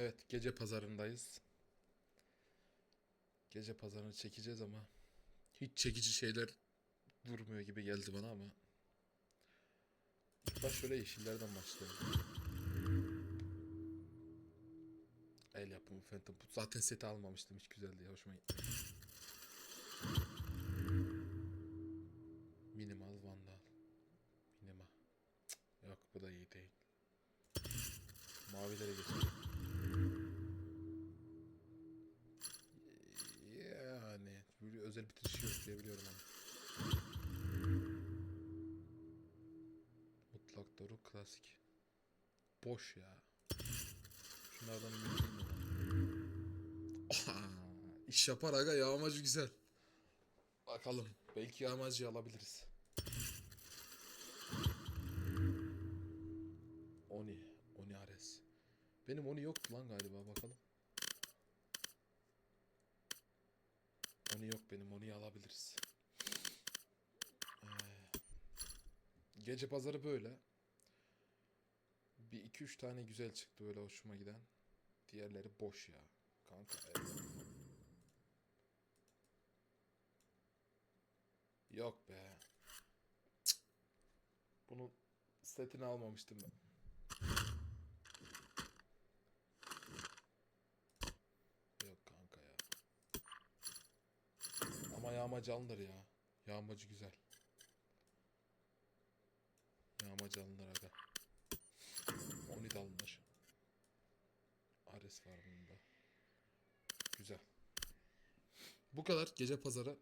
Evet, gece pazarındayız. Gece pazarını çekeceğiz ama hiç çekici şeyler durmuyor gibi geldi bana ama. İlk baş şöyle yeşillerden başlayalım. El yapımı Phantom. Bu Zaten seti almamıştım. Hiç güzeldi. ya, Hoşuma gitti. Minimal Vandal. Minima. Cık, Yok bu da iyi değil. Mavilere geçelim. Özel bitirişi yok diye biliyorum ama. Mutlak doğru klasik. Boş ya. Şunlardan ümit mi İş yapar aga yağmacı güzel. Bakalım. Belki yağmacı alabiliriz. Oni. Oni Ares. Benim Oni yoktu lan galiba bakalım. Oni yok benim Oni'yi alabiliriz. Ee, gece pazarı böyle. Bir iki üç tane güzel çıktı böyle hoşuma giden. Diğerleri boş ya. Kanka. evet. Yok be. Cık. Bunun setini almamıştım ben. Yok kanka ya. Ama yağmacı alınır ya. Yağmacı güzel. Yağmacı alınır aga. Oni de alınır. Ares var bunda. Güzel. Bu kadar gece pazarı.